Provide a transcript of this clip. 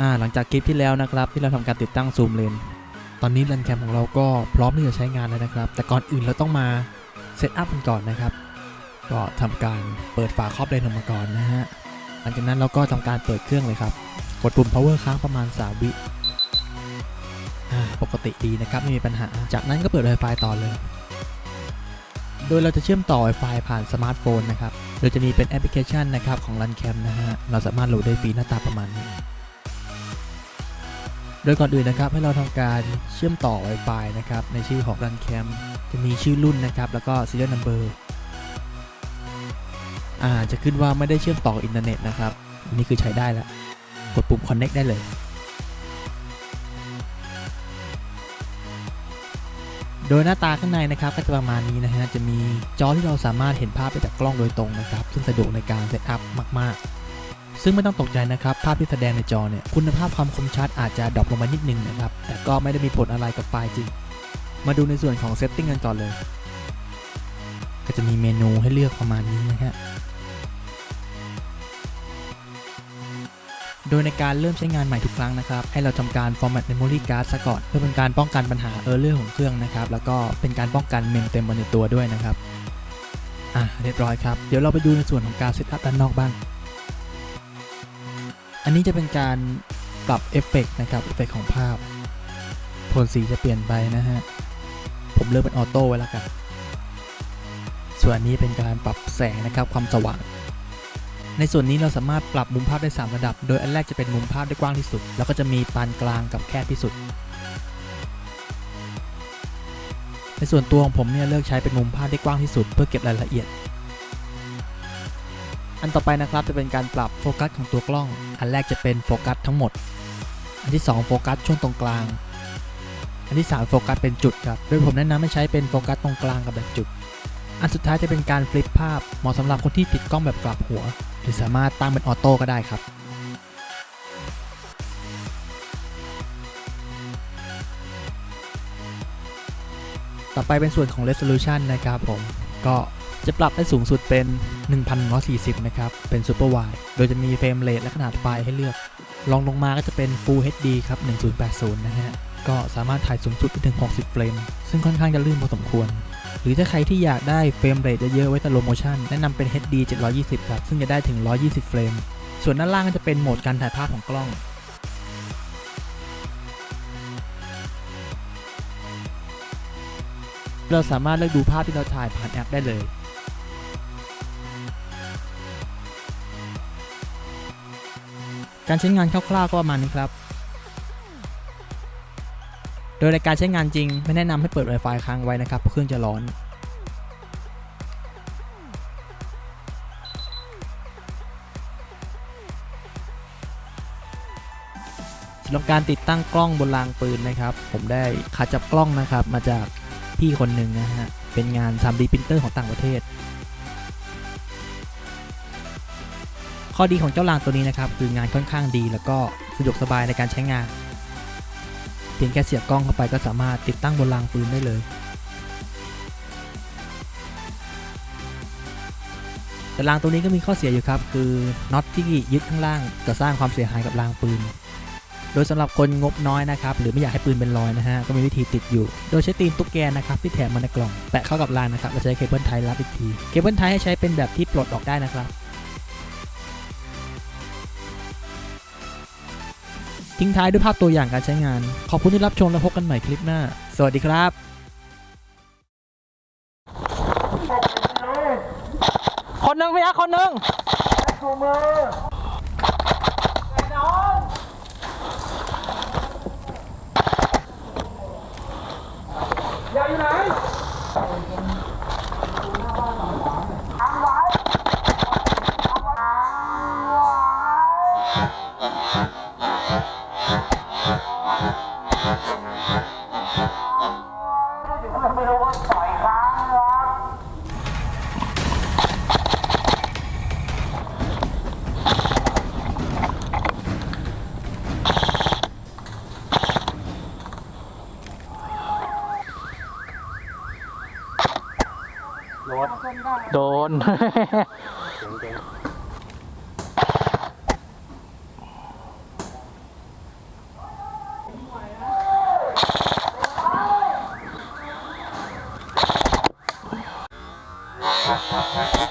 อ่าหลังจากคลิปที่แล้วนะครับที่เราทำการติดตั้งซูมเลนตอนนี้รันแคมของเราก็พร้อมที่จะใช้งานแล้วนะครับ แต่ก่อนอื่นเราต้องมาเซตอัพกันก่อนนะครับ ก็ทำการเปิดฝาครอบเลนออกมาก่อนนะฮะหลังจากนั้นเราก็ทำการเปิดเครื่องเลยครับ กดปุ่ม power ค้างประมาณ 3 วิปกติดีนะครับไม่มีปัญหา จากนั้นก็เปิด Wi-Fi ต่อเลย โดยเราจะเชื่อมต่อ Wi-Fi ผ่านสมาร์ทโฟนนะครับ โดยจะมีเป็นแอปพลิเคชันนะครับของ RunCam นะฮะ เราสามารถโหลดได้ฟรีหน้าตาประมาณนี้ โดยก่อนอื่นนะครับให้เราทำการเชื่อมต่อ Wi-Fi นะครับในชื่อของ RunCam จะมีชื่อรุ่นนะครับแล้วก็ serial number อ่าจะขึ้นว่าไม่ได้เชื่อมต่ออินเทอร์เน็ตนะครับอันนี้คือใช้ได้แล้วกดปุ่ม connect ได้เลยโดยหน้าตาข้างในนะครับก็จะประมาณนี้นะฮะจะมีจอที่เราสามารถเห็นภาพได้จากกล้องโดยตรงนะครับ ซึ่งสะดวกในการเซตอัพมาก ๆ ซึ่งไม่ต้องตกใจนะครับ ภาพที่แสดงในจอเนี่ยคุณภาพความคมชัดอาจจะดรอปลงมานิดนึงนะครับ แต่ก็ไม่ได้มีผลอะไรกับไฟล์จริง มาดูในส่วนของเซตติ้งกันก่อนเลย ก็จะมีเมนูให้เลือกประมาณนี้นะฮะโดยในการเริ่มใช้งานใหม่ทุกครั้งนะครับ ให้เราทำการ format memory card ซะก่อน เพื่อเป็นการป้องกันปัญหา error ของเครื่องนะครับ แล้วก็เป็นการป้องกันเมมเต็มบนในตัวด้วยนะครับ อะเรียบร้อยครับ เดี๋ยวเราไปดูในส่วนของการเซตอัพด้านนอกบ้าง อันนี้จะเป็นการปรับเอฟเฟกต์นะครับเอฟเฟกต์ของภาพโทนสีจะเปลี่ยนไปนะฮะ ผมเลือกเป็นออโต้ไว้แล้วกัน ส่วนนนี้เป็นการปรับแสงนะครับความสว่าง ในส่วนนี้เราสามารถปรับมุมภาพได้ 3 ระดับ โดยอันแรกจะเป็นมุมภาพได้กว้างที่สุด แล้วก็จะมีปานกลางกับแคบที่สุด ในส่วนตัวของผมเนี่ยเลือกใช้เป็นมุมภาพได้กว้างที่สุด เพื่อเก็บรายละเอียด อันต่อไปนะครับจะเป็นการปรับโฟกัสของตัวกล้อง อันแรกจะเป็นโฟกัสทั้งหมด อันที่ 2 โฟกัสช่วงตรงกลาง อันที่ 3 โฟกัสเป็นจุดครับ โดยผมแนะนำให้ใช้เป็นโฟกัสตรงกลางกับแบบจุด อันสุดท้ายจะเป็นการฟลิปภาพ เหมาะสำหรับคนที่ติดกล้องแบบกลับหัว หรือสามารถตั้งเป็นออโต้ก็ได้ครับต่อไปเป็นส่วนของ resolution นะครับผม ก็จะปรับได้สูงสุดเป็น 1140 นะครับ เป็น super wide โดยจะมีเฟรมเรทและขนาดไฟล์ให้เลือก ลองลงมาก็จะเป็น full HD ครับ 1080 นะฮะ ก็สามารถถ่ายสูงสุดได้ถึง 60 เฟรม ซึ่งค่อนข้างจะลื่นพอสมควร หรือถ้าใครที่อยากได้เฟรมเรทเยอะๆไว้สโลโมชั่น แนะนำเป็น HD 720 ครับ ซึ่งจะได้ถึง 120 เฟรม ส่วนด้านล่างก็จะเป็นโหมดการถ่ายภาพของกล้อง เราสามารถเลือกดูภาพที่เราถ่ายผ่านแอปได้เลย การใช้งานคร่าวๆก็ประมาณนี้ครับ โดยในการใช้งานจริง ไม่แนะนำให้เปิด Wi-Fi ค้างไว้นะครับ เพราะเครื่องจะร้อนสำหรับการติดตั้งกล้องบนรางปืนนะครับ ผมได้ขาจับกล้องนะครับ มาจาก พี่คนหนึ่งนะฮะ เป็นงาน 3D printer ของต่างประเทศ ข้อดีของเจ้ารางตัวนี้นะครับ คืองานค่อนข้างดีแล้วก็สะดวกสบายในการใช้งาน เพียงแค่เสียบกล้องเข้าไปก็สามารถติดตั้งบนรางปืนได้เลยแต่รางตัวนี้ก็มีข้อเสียอยู่ครับ คือน็อตที่ยึดข้างล่างจะสร้างความเสียหายกับรางปืน โดยสำหรับคนงบน้อยนะครับหรือไม่อยากให้ปืนเป็นรอยนะฮะก็มีวิธีติดอยู่ โดยใช้ตีนตุ๊กแกนะครับที่แถมมาในกล่องแปะเข้ากับรางนะครับแล้วใช้เคเบิลไทยรัดอีกทีเคเบิลไทยให้ใช้เป็นแบบที่ปลดออกได้นะครับทิ้งท้ายด้วยภาพตัวอย่างการใช้งาน ขอบคุณที่รับชมและพบกันใหม่คลิปหน้า สวัสดีครับคนหนึ่งพี่ยักษ์คนหนึ่ง ไม่ โดนโดนเจ๋งๆ